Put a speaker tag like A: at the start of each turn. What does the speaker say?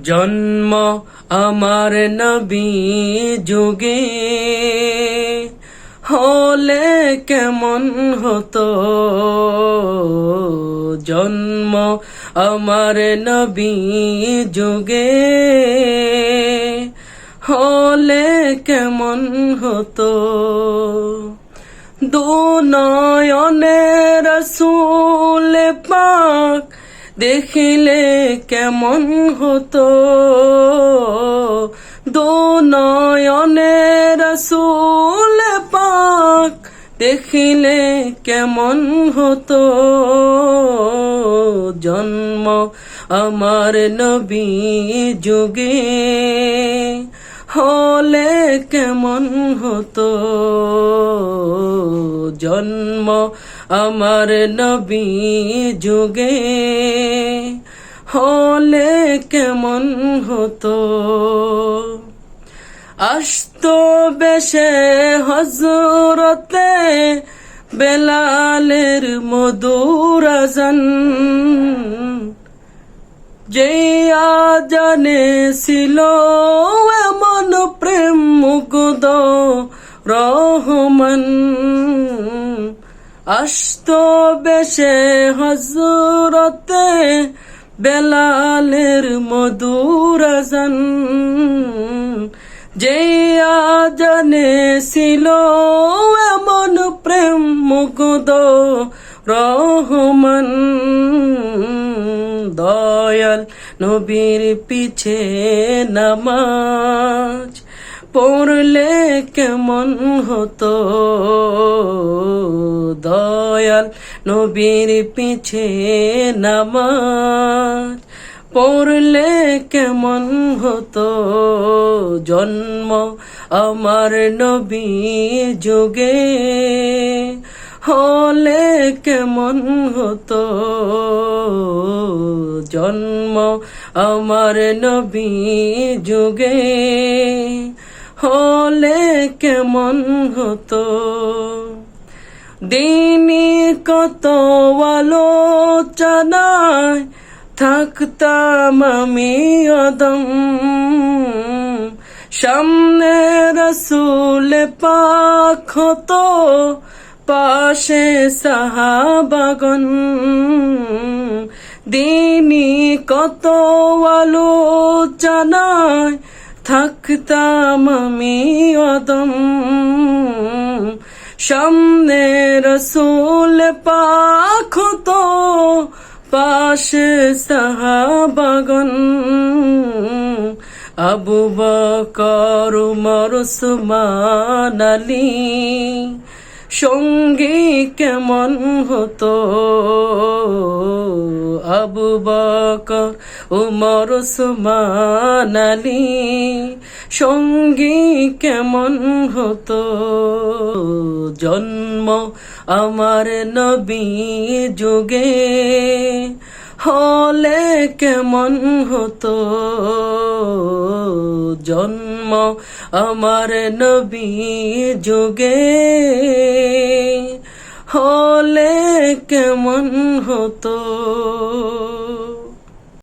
A: জন্ম আমার নবী যুগে। হলে কেমন হতো? জন্ম আমার নবী যুগে। হলে কেমন হতো? দু নয়নে রসুল পাক দেখিলে কেমন হতো? দু নয়নে রসুল পাক দেখিলে কেমন হতো? জন্ম আমার নবী যুগে হলে কেমন হতো? জন্ম আমার নবী যুগে হলে কেমন হতো? আস্ত বেশে হজরতে বেলালের মধুর যে আজানে ছিল এমন প্রেম মুগ্ধ রহমান। আস্ত বেশে হজরতে বেলালের মধুর আজান। যে আজানে ছিল এমন প্রেম মুগ্ধ রহমান। দয়াল নবীর পিছে নামাজ পড়লে কেমন হতো? দয়াল, নবীর পিছে নামাজ পড়লে কেমন হতো? জন্ম আমার নবী যুগে হলে কেমন হতো? জন্ম আমার নবী যুগে হলে কেমন হতো? দিনী কত আলোচনায় থাকতাম আমি অদম। সামনে রসুল পাখ হতো, পাশে সাহাবাগন দিনী কত আলোচনায় থাকতাম আমি অদম। সামনে রসুল পাখ তো পাশে সাহাবাগন আবু বকর উমর উসমান আলী সঙ্গী কেমন হতো? আবু বকর উমর উসমান আলী, সঙ্গী কেমন হতো? জন্ম আমার নবী যুগে হলে কেমন হতো? জন্ম আমার নবী যুগে হলে কেমন হতো?